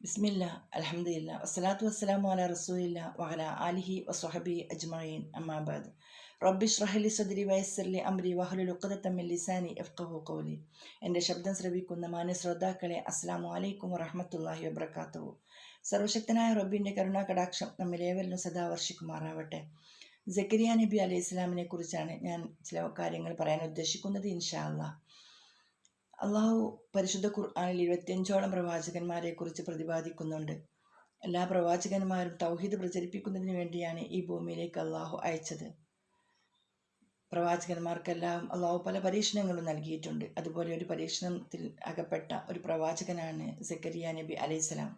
ബിസ്മില്ല അലഹമില്ല വസ്സലാത്തു വസ്സലാമു അല റസൂലില്ല വഅല ആലിഹി വസ്വഹബി അജ്മഈൻ. അമ്മാബാദ് റബ്ബി ഷ്റഹലി സദരി വയസ്സർലി അമ്രി വഹലു ഉഖദത്തം മിൻ ലിസാനി എഫ്കഹു കൗലി എന്റെ ശബ്ദം ശ്രവിക്കുന്ന മാന്യ ശ്രോതാക്കളെ അസ്സലാമു അലൈക്കും വറഹമത്തല്ലാഹി വബ്രക്കാത്തു സർവശക്തനായ റബ്ബിന്റെ കരുണാ കടാക്ഷം നമ്മിലേവരിലും സദാ വർഷിക്കുമാറാവട്ടെ. ജക്കരിയ നബി അലൈഹി ഇസ്ലാമിനെ കുറിച്ചാണ് ഞാൻ ചില കാര്യങ്ങൾ പറയാൻ ഉദ്ദേശിക്കുന്നത് ഇൻഷാ അല്ലാഹ് അള്ളാഹു പരിശുദ്ധ ഖുർആാനിൽ ഇരുപത്തിയഞ്ചോളം പ്രവാചകന്മാരെ കുറിച്ച് പ്രതിപാദിക്കുന്നുണ്ട്. എല്ലാ പ്രവാചകന്മാരും തൗഹീദ് പ്രചരിപ്പിക്കുന്നതിന് വേണ്ടിയാണ് ഈ ഭൂമിയിലേക്ക് അള്ളാഹു അയച്ചത്. പ്രവാചകന്മാർക്കെല്ലാം അള്ളാഹു പല പരീക്ഷണങ്ങളും നൽകിയിട്ടുണ്ട്. അതുപോലെ ഒരു പരീക്ഷണത്തിൽ അകപ്പെട്ട ഒരു പ്രവാചകനാണ് സക്കരിയ നബി അലൈഹിസ്സലാം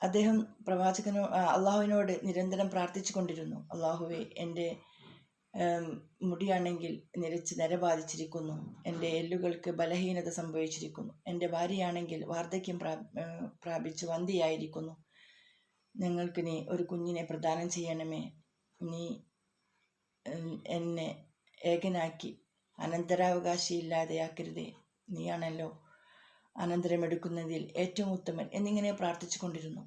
അദ്ദേഹം പ്രവാചകനോ അള്ളാഹുവിനോട് നിരന്തരം പ്രാർത്ഥിച്ചു കൊണ്ടിരുന്നു അള്ളാഹുവെ എന്റെ മുടിയാണെങ്കിൽ നിരച്ച് നര ബാധിച്ചിരിക്കുന്നു. എന്റെ എല്ലുകൾക്ക് ബലഹീനത സംഭവിച്ചിരിക്കുന്നു. എന്റെ ഭാര്യയാണെങ്കിൽ വാർദ്ധക്യം പ്രാ പ്രാപിച്ച് വന്ധിയായിരിക്കുന്നു ഞങ്ങൾക്ക് നീ ഒരു കുഞ്ഞിനെ പ്രദാനം ചെയ്യണമേ? നീ എന്നെ ഏകനാക്കി അനന്തരാവകാശിയില്ലാതെയാക്കരുതേ. നീയാണല്ലോ അനന്തരമെടുക്കുന്നതിൽ ഏറ്റവും ഉത്തമൻ എന്നിങ്ങനെ പ്രാർത്ഥിച്ചു കൊണ്ടിരുന്നു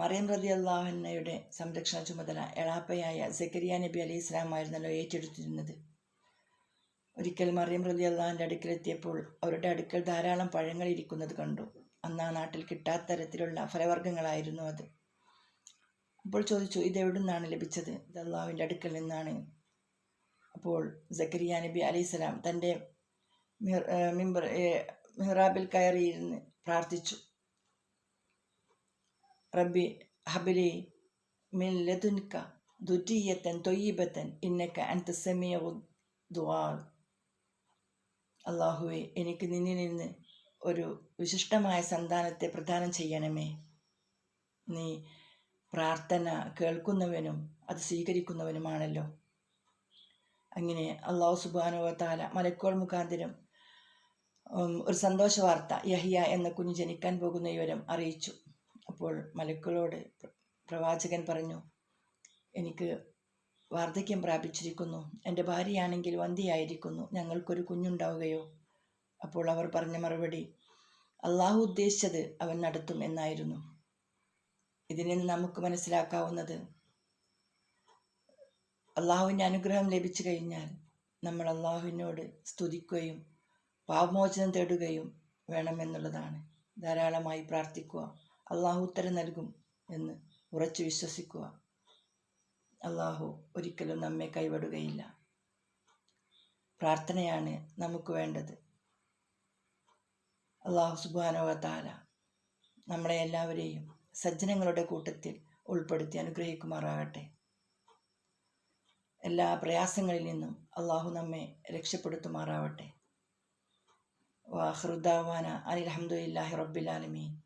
മറിയം റതി അള്ളാഹന്നയുടെ സംരക്ഷണ ചുമതല എളാപ്പയായ സക്കരിയ നബി അലി ഇസ്ലാമായിരുന്നല്ലോ ഏറ്റെടുത്തിരുന്നത്. ഒരിക്കൽ മറിയം റതി അള്ളാഹിന്റെ അടുക്കലെത്തിയപ്പോൾ അവരുടെ അടുക്കൽ ധാരാളം പഴങ്ങൾ ഇരിക്കുന്നത് കണ്ടു. അന്ന് ആ നാട്ടിൽ കിട്ടാത്ത തരത്തിലുള്ള ഫലവർഗങ്ങളായിരുന്നു അത്. അപ്പോൾ ചോദിച്ചു ഇത് എവിടെ നിന്നാണ് ലഭിച്ചത്? ഇത് അള്ളാഹുവിന്റെ അടുക്കൽ നിന്നാണ്. അപ്പോൾ സക്കരിയ നബി അലി ഇസ്ലാം തന്റെ മിഹ്റാബിൽ കയറിയിരുന്ന് പ്രാർത്ഥിച്ചു. റബ്ബി ഹബലി മിൻ ലതുൻക ദുറ്റിയത്തൻ തൊയ്യബത്തൻ ഇന്നക്ക അൻത സെമിയ ദുആ അള്ളാഹുവെ എനിക്ക് നിന്നിൽ നിന്ന് ഒരു വിശിഷ്ടമായ സന്താനത്തെ പ്രദാനം ചെയ്യണമേ. നീ പ്രാർത്ഥന കേൾക്കുന്നവനും അത് സ്വീകരിക്കുന്നവനുമാണല്ലോ. അങ്ങനെ അള്ളാഹു സുബാനുവ താല മലക്കോൾ മുഖാന്തരം ഒരു സന്തോഷ വാർത്ത യഹിയ എന്ന കുഞ്ഞ് ജനിക്കാൻ പോകുന്ന വിവരം അറിയിച്ചു. അപ്പോൾ മലക്കുകളോട് പ്രവാചകൻ പറഞ്ഞു എനിക്ക് വാർദ്ധക്യം പ്രാപിച്ചിരിക്കുന്നു. എന്റെ ഭാര്യയാണെങ്കിൽ വന്ധിയായിരിക്കുന്നു ഞങ്ങൾക്കൊരു കുഞ്ഞുണ്ടാവുകയോ? അപ്പോൾ അവർ പറഞ്ഞ മറുപടി അള്ളാഹു ഉദ്ദേശിച്ചത് അവൻ നടത്തും എന്നായിരുന്നു. ഇതിൽ നിന്ന് നമുക്ക് മനസ്സിലാക്കാവുന്നത് അള്ളാഹുവിന്റെ അനുഗ്രഹം ലഭിച്ചു കഴിഞ്ഞാൽ നമ്മൾ അള്ളാഹുവിനോട് സ്തുതിക്കുകയും പാപമോചനം തേടുകയും വേണമെന്നുള്ളതാണ്. ധാരാളമായി പ്രാർത്ഥിക്കുക. അള്ളാഹു ഉത്തരം നൽകും എന്ന് ഉറച്ചു വിശ്വസിക്കുക. അള്ളാഹു ഒരിക്കലും നമ്മെ കൈവിടുകയില്ല. പ്രാർത്ഥനയാണ് നമുക്ക് വേണ്ടത്. അള്ളാഹു സുബാനോവ താല നമ്മളെ എല്ലാവരെയും സജ്ജനങ്ങളുടെ കൂട്ടത്തിൽ ഉൾപ്പെടുത്തി അനുഗ്രഹിക്കുമാറാകട്ടെ. എല്ലാ പ്രയാസങ്ങളിൽ നിന്നും അള്ളാഹു നമ്മെ രക്ഷപ്പെടുത്തുമാറാവട്ടെ. വാഹൃദാവാന അനിൽഹമുല്ലാഹി റബ്ബിലാലമീൻ